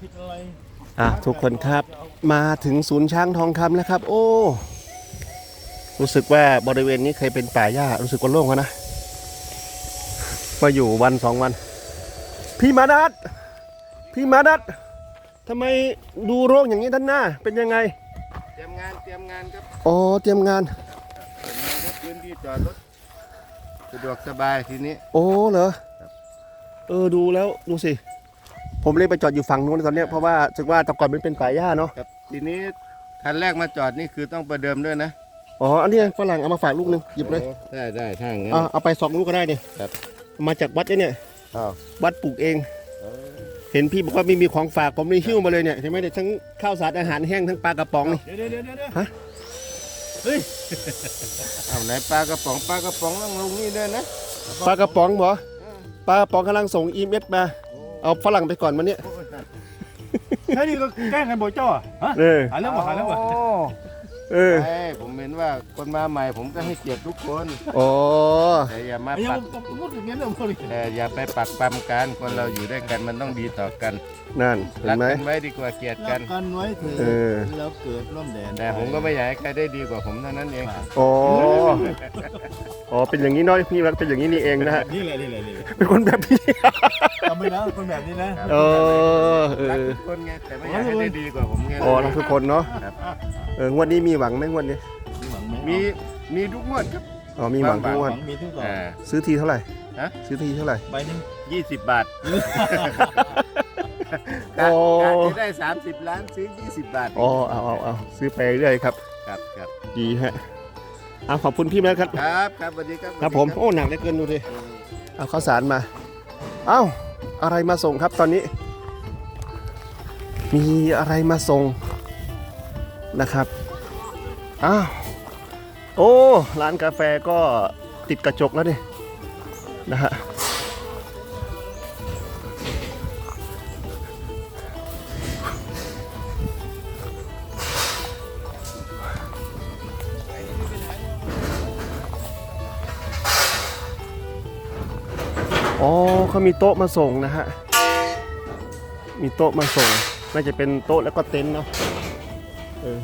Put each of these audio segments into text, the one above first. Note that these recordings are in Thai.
ผิดอะไรอะทุกคนครับมาถึงศูนย์ช้างทองคำแล้วครับ โอ้ รู้สึกว่าบริเวณนี้เคยเป็นป่าหญ้ารู้สึกว่าโล่งแล้วนะมาอยู่วันสองวัน พี่มานัดพี่มานัดทำไมดูโร่งอย่างนี้ด้านหน้า เป็นยังไง เตรียมงานเตรียมงานครับอ๋อเตรียมงานเตรียมงานครับพื้นที่จอดรถสะดวกสบายทีนี้ โอ้เหรอเออดูแล้วดูสิ ผมเลยไปจอดอยู่ฝั่งนู้นตอนเนี้ยเพราะว่าถึงว่าแต่ก่อนมันเป็นป่าหญ้าเนาะครับทีนี้คันแรกมาจอดนี่คือต้องประเดิมด้วยนะอ๋ออันนี้ฝรั่งเอามาฝากลูกหนึงหยิบเลยโอ้ได้ได้ถ้าอย่างนั้นเอาเอาไปสองลูกก็ได้เนี่ยครับ มาจากวัดเนี่ย อ้าววัดปลูกเอง เออเห็นพี่บอกว่าไม่มีของฝากผมเลยหิ้วมาเลยเนี่ยเห็นไหมเนี่ยทั้งข้าวสารอาหารแห้งทั้งปลากระป๋องนี่ เดี๋ยวเดี๋ยวเดี๋ยวเดี๋ยวฮะ เฮ้ยเอาไหนปลากระป๋องปลากระป๋องต้องลงนี่ด้วยนะปลากระป๋องเหรอปลากระป๋องกำลังส่งอีเมลมา เอาฝรั่งไปก่อนมันเนี่ยโอ้ยนั่นไอ้นี่ก็แกล้งกันบ่อยเจ้าอะฮะเออหาเรื่องบ่หาเรื่องบ่โเออใช่ผม เห็นว่าคนมาใหม่ผมก็ให้เกียรติทุกคนอ๋อแต่อย่ามาไอ้ยังปักผมผมพูดอย่างนี้เนี่ยผมพูดอย่างนี้แต่อย่าไปปักปั๊มกันคนเราอยู่ด้วยกันมันต้องดีต่อกันนั่นเห็รันกไหมกันไว้ดีกว่าเกลียดรักักนกันไว้เถเออะอแล้วเกิดร่วมแดนแต่ผมก็ไม่อยากให้ใครได้ดีกว่าผมเท่านั้นเอง อ๋ออ๋อเป็นอย่างนี้เน้อยพี่รักเป็นอย่างนี้นี่เองนะฮะนี่แหละนี่แหละนี่แหละเป็นคนแบบนี้จำไม่นะคนแบบนี้นะ เออเอรักอทุกคนไงแต่ไม่อยากให้ได้ดีกว่าผมไงอ๋อรักทุกคนเนาะครับ เอองวดนี้มีหวังไหมงวดนี้หวังไห มีมีทุกงวดครับอ๋อมีหวังทุกงหววัดงมีทุกต่ออ่า ซื้อทีเท่าไหร่ฮะ ซื้อทีเท่าไหร่ ใบหนึงยี่สิบบาทโอ้ กะจะได้สามสิบล้านซื้อยี่สิบบาทอ๋อเอาเอาเอาซื้อไปเรื่อยครับ ครับครับดีฮะเอาขอบคุณพี่แม่ครับ ครับครับสวัสดีครับครับผม โอ้ หนักเหลือเกินดูดิเอาข้าวสารมา เอ้า อะไรมาส่งครับตอนนี้ มีอะไรมาส่งนะครับ อ้าว โอ้ ร้านกาแฟก็ติดกระจกแล้วนี่นะฮะอ๋อเขามีโต๊ะมาส่งนะฮะ มีโต๊ะมาส่ง น่าจะเป็นโต๊ะแล้วก็เต็นท์เนาะเออ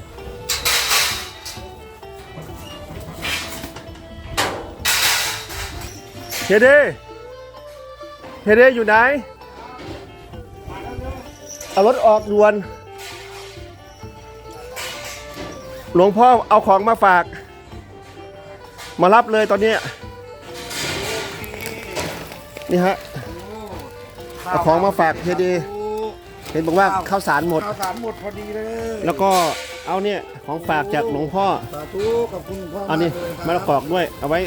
เฮเดเฮเดอยู่ไหน เอารถออกด่วน หลวงพ่อเอาของมาฝาก มารับเลยตอนเนี้ยนี่ฮะ เอาของมาฝากเฮดีเห็นบอกว่าข้าวสารหมด ข้าวสารหมดพอดีเลย แล้วก็เอาเนี่ยของฝากจากหลวงพ่อสาธุขอบคุณพ่ออันนี้มะละกอกด้วย เอาไว้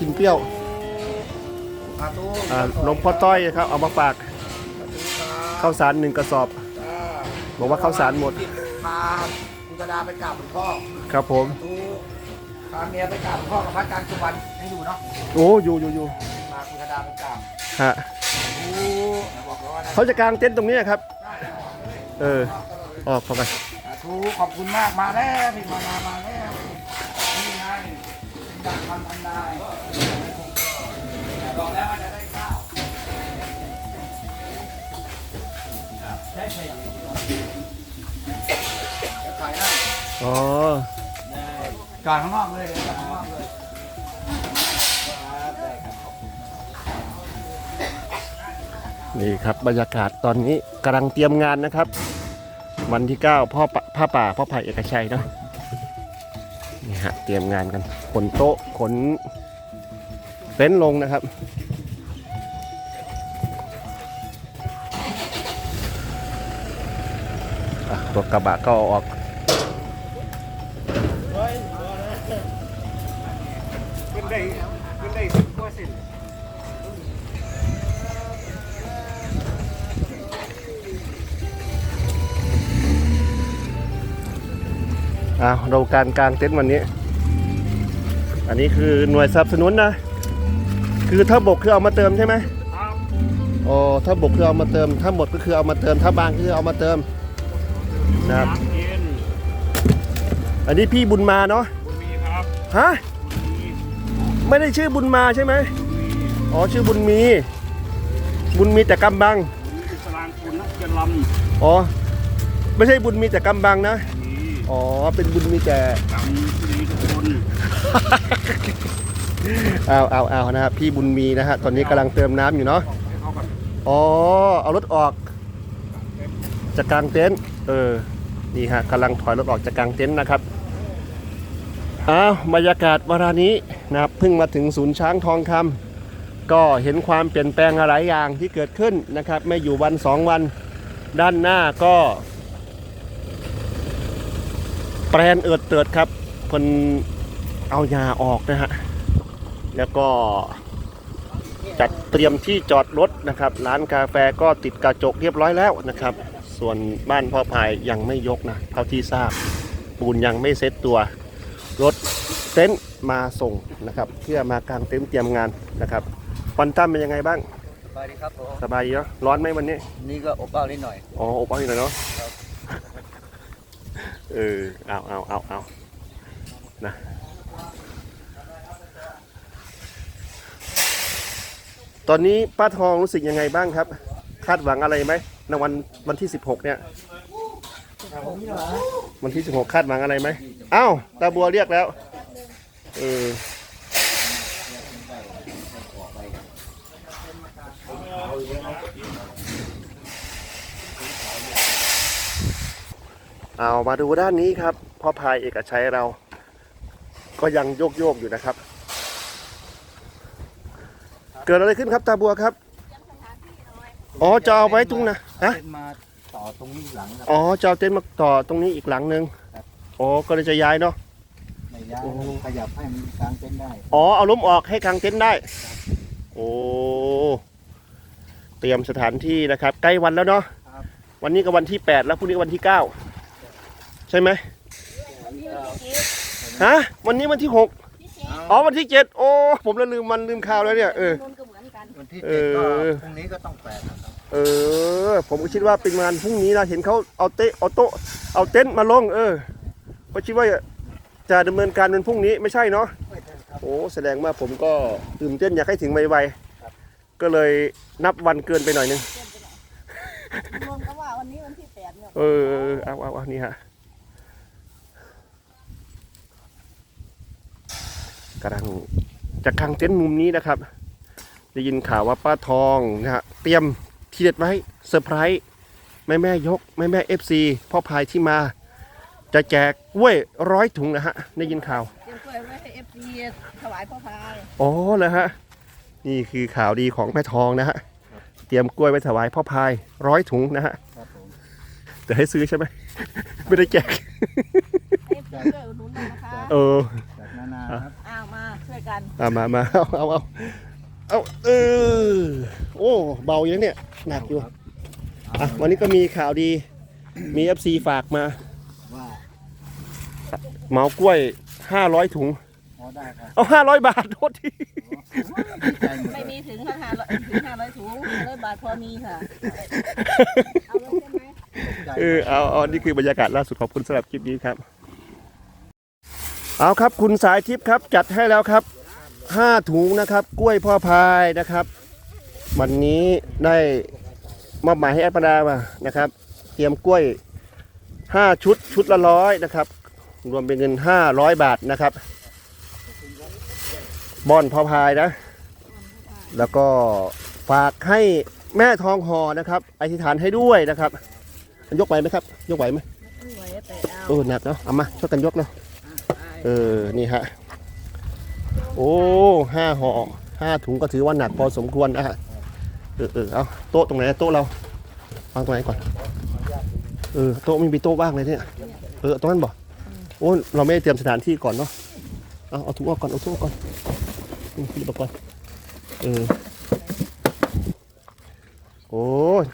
กินเปรี้ยวสาธุ อ่าหลวงพ่อต้อยครับเอามาฝากข้าวสารหนึ่งกระสอบ บอกว่าข้าวสารหมด พาคุณกระดาไปกราบหลวงพ่อครับผมดูพาเมียไปกราบหลวงพ่อกับพระอาจารย์สุวรรณให้ดูเนาะโอ้อยู่อยู่อยู่พาคุณกระดาไปกราบฮะดูบอกเลยว่านะเขาจะกางเต็นท์ตรงเนี้ยครับ เออออกเข้าไปสาธุขอบคุณมากมาแล้วพี่มานามาแล้วนี่ไงเป็นการทำทำนาย อ๋อจอดข้างนอกเลยจอดข้างนอกเลยครับได้ครับนี่ครับบรรยากาศตอนนี้กำลังเตรียมงานนะครับ วันที่ 9 พ่อปะผ้าป่าพ่อไผ่เอกชัยเนาะนี่ฮะเตรียมงานกันขนโต๊ะขนเต็นท์ลงนะครับอะรถกระบะก็เอาออก ขึ้นได้ขึ้นได้กว่าสิอ่าเราการกางเต็นท์วันนี้ อันนี้คือหน่วยสนับสนุนนะ คือถ้าบกคือเอามาเติมใช่ไหมอ๋อถ้าบกคือเอามาเติม ถ้าหมดก็คือเอามาเติม ถ้าบางก็คือเอามาเติมนะครับเย็นอันนี้พี่บุญมาเนาะ บุญมีครับ ฮะ ไม่ได้ชื่อบุญมาใช่ไหมอ๋อชื่อบุญมี บุญมีแต่กำบังมีสลางคุณนักเจรลอ๋อไม่ใช่บุญมีแต่กำบังนะำนี่อ๋อเป็นบุญมีแต่กำดีทุกคนเอาเอาเอานะครับพี่บุญมีนะฮะตอนนี้กำลังเติมน้ำอยู่เนาะให้เขากันอ๋อเอารถออกจากกลางเต็นท์เออนี่ฮะกำลังถอยรถออกจากกลางเต็นท์นะครับ อ้าวบรรยากาศเวลานี้นะครับเพิ่งมาถึงศูนย์ช้างทองคำก็เห็นความเปลี่ยนแปลงหลายอย่างที่เกิดขึ้นนะครับ ไม่อยู่วันสองวันด้านหน้าก็แปรนเอิดเติดครับเพิ่นเอายาออกนะฮะแล้วก็จัดเตรียมที่จอดรถนะครับ ร้านกาแฟก็ติดกระจกเรียบร้อยแล้วนะครับ ส่วนบ้านพ่อพายยังไม่ยกนะเท่าที่ทราบปูนยังไม่เซ็ตตัว รถเต็นท์มาส่งนะครับ เพื่อมากางเต็นท์เตรียมงานนะครับวันตั้มเป็นยังไงบ้างสวัสดีครับผม สบายดีเนาะร้อนไหมวันนี้ นี่ก็อบอ้าวนิดหน่อย อ๋ออบอ้าวอยู่หน่อยเนาะเออเอาเอาเอาเอานะตอนนี้ป้าทองรู้สึกยังไงบ้างครับ คาดหวังอะไรไหมในวันวันที่ 16 เนี่ยวันที่ 16 คาดหวังอะไรไหม อ้าวตาบัวเรียกแล้วเออเอามาดูด้านนี้ครับพ่อพายเอกชัยเรา ก็ยังโยกโยกๆอยู่นะครับ เกิดอะไรขึ้นครับตาบัวครับ อ๋อจะเอาไว้ตรงนะฮะเป็นมาต่อตรงนี้หลังครับอ๋อจะเอาเต็นท์มาต่อตรงนี้อีกหลังหนึ่ง อ๋อก็เลยจะย้ายเนาะ ไม่ย้ายโอ้ ขยับให้มันกลางเต็นท์ได้อ๋อเอาล้มออกให้กางเต็นท์ได้ โอ้เตรียมสถานที่นะครับ ใกล้วันแล้วเนาะวันนี้ก็วันที่ 8 แล้วพรุ่งนี้ก็วันที่ 9 ใช่ไหมฮะวันนี้วันที่ 6 อ๋อวันที่ 7 โอ้ผมแล้วลืมมันลืมข่าวแล้วเนี่ยเออ นนก็เหมือนกันวันที่เอเจ็ดก็อพรุ่งนี้ก็ต้องแปดนะครับเออ ผมก็คิดว่าเป็นงานพรุ่งนี้นะเห็นเขาเอาเตะเอาโต๊ะเอาเต็นท์มาลงเออ ก็คิดว่าจะดำเนินการเป็นพรุ่งนี้ไม่ใช่เนาะโอ้แสดงว่าผมก็ตื่นเต้นอยากให้ถึงไวๆก็เลยนับวันเกินไปหน่อยนึงนนก็ว่าวันนี้วันที่แปดเนี่ยเออเอาเอาเอานี่ฮะกำลังจะกางเต็นท์มุมนี้นะครับ ได้ยินข่าวว่าป้าทองนะฮะเตรียมทีเด็ดไว้เซอร์ไพรส์แม่แม่ยกแม่แม่เอฟซีพ่อพายที่มา จะแจกกล้วยร้อยถุงนะฮะได้ยินข่าวเตรียมกล้วยไว้ให้เอฟซีถวายพ่อพายอ๋อเลยฮะนี่คือข่าวดีของแม่ทองนะฮะเตรียมกล้วยไว้ถวายพ่อพายร้อยถุงนะฮะครับผมแต่ให้ซื้อใช่ไหม ไม่ได้แจกให้เพื่อนช่วยอุดหนุนหน่อยนะคะเออจากนานาครับอ้าวมาช่วยกันเอามามาเอาเอาเอาเอาเออโอ้เบาอย่างเนี่ยหนักอยู่ อะวันนี้ก็มีข่าวดีมี FC ฝากมาว่า เหมากล้วย500ถุง พอได้ครับเอา500บาทโทษทีดีใจหมดไม่มีถึงห้าร้อยถึงห้าร้อยถุงห้าร้อยบาทพอมีค่ะ เอาเลยใช่ไหม ใจเออเอาเอานี่คือบรรยากาศล่าสุดขอบคุณสำหรับคลิปนี้ครับ เอาครับคุณสายทิพย์ครับ จัดให้แล้วครับห้าถุงนะครับ กล้วยพ่อพายนะครับ วันนี้ได้มอบหมายให้แอปปาดามานะครับ เตรียมกล้วยห้าชุดชุดละร้อยนะครับ รวมเป็นเงินห้าร้อยบาทนะครับ บอนพ่อพายนะ แล้วก็ฝากให้แม่ทองหอนะครับอธิษฐานให้ด้วยนะครับ ยกไหวไหมครับ ยกไหวไหมไม่ไหวแต่เอาเออหนักเนาะเอามาช่วยกันยกเนาะเออนี่ฮะโอ้ห้าห่อห้าถุงก็ถือว่าหนักพอสมควรนะฮะเออเออเอาโต๊ะตรงไหนโต๊ะเราวางตรงไหนก่อนเออโต๊ะไม่มีโต๊ะว่างเลยเนี่ยเออตรงนั้นบ่โอ้เราไม่ได้เตรียมสถานที่ก่อนเนาะเอาเอาถุงออกก่อนเอาถุงออกก่อนอืมหยิบออกก่อนเออโอ้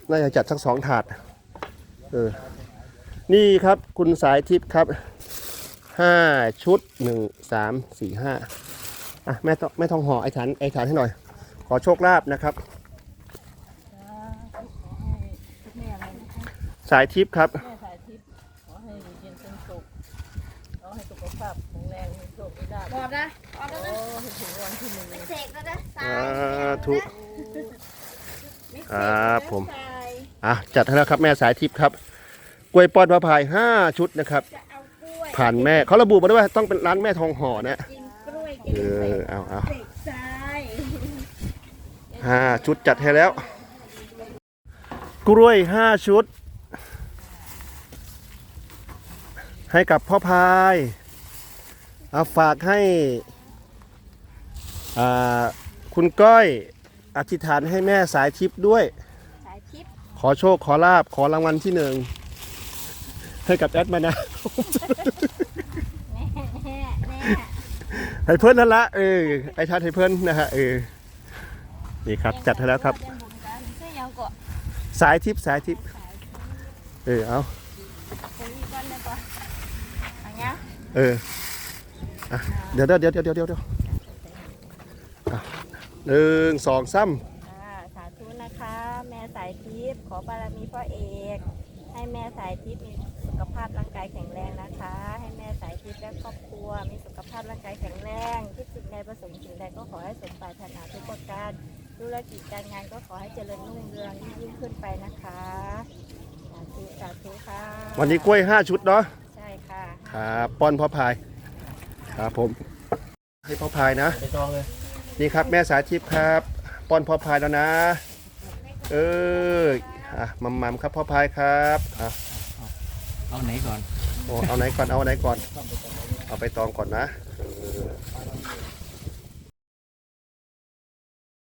น่าจะจัดสักสองถาดเออนี่ครับคุณสายทิพย์ครับห้าชุดหนึ่งสามสี่ห้าอะแม่ต้องแม่ทองห่อไอ้ฐานไอ้ฐานให้หน่อย ขอโชคลาภนะครับ สายทิพย์ครับ แม่ บอกนะบอกโอ้แล้วนะถึงวันที่หนึ่งเสกแล้วนะสาธุครับผม อะจัดให้แล้วครับแม่สายทิพย์ครับกล้วยปอนพระพายห้าชุดนะครับ จะเอากล้วยผ่านแม่เขาระบุมาด้วยว่าต้องเป็นร้านแม่ทองห่อนะกินกล้วยกิเออเอาเอาเสกทรายห้าชุดจัดให้แล้ว กล้วยห้าชุด ให้กับพ่อพาย เอาฝากให้อ่าคุณก้อยอธิษฐานให้แม่สายทิพย์ด้วย สายทิพย์ขอโชคขอลาบขอรางวัลที่หนึ่งให้กับแอดมานะ แน่แน่แน่ให้เพื่อนนั่นละเออไอ้ทัดให้เพื่อนนะฮะเออนี่ครับจัดให้แล้วครับ เดี๋ยผมจะซื้อยังก็สายทิพย์สายทิพย์เออเอาซื้ออีกก้อนเลยก่อนอันเนี้ย เอออะ เดี๋ยวเดี๋ยวเดี๋ยวเดี๋ยวเดี๋ยวเดี๋ยวอะหนึ่งสองสามอ่าสาธุนะคะ แม่สายทิพย์ขอบารมีพ่อเอก ให้แม่สายทิพย์มีสุขภาพร่างกายแข็งแรงนะคะ ให้แม่สายทิพย์และครอบครัว มีสุขภาพร่างกายแข็งแรงคิดสิ่งใดประสงค์สิ่งใดก็ขอให้สมปรารถนาทุกประการธุรกิจการงานก็ขอให้เจริญรุ่งเรืองยิ่งขึ้นไปนะคะสาธุสาธุค่ะ วันนี้กล้วยห้าชุดเนาะใช่ค่ะครับป้อนพ่อพาย ครับผม ให้พ่อพายนะไปจองเลยนี่ครับแม่สายทิพย์ครับป้อนพ่อพายแล้วนะ เอออะมัมมัมครับพ่อพายครับอะเอาไหนก่อนโอ้เอาไหนก่อนเอาไหนก่อน เอาไปตองก่อนนะเ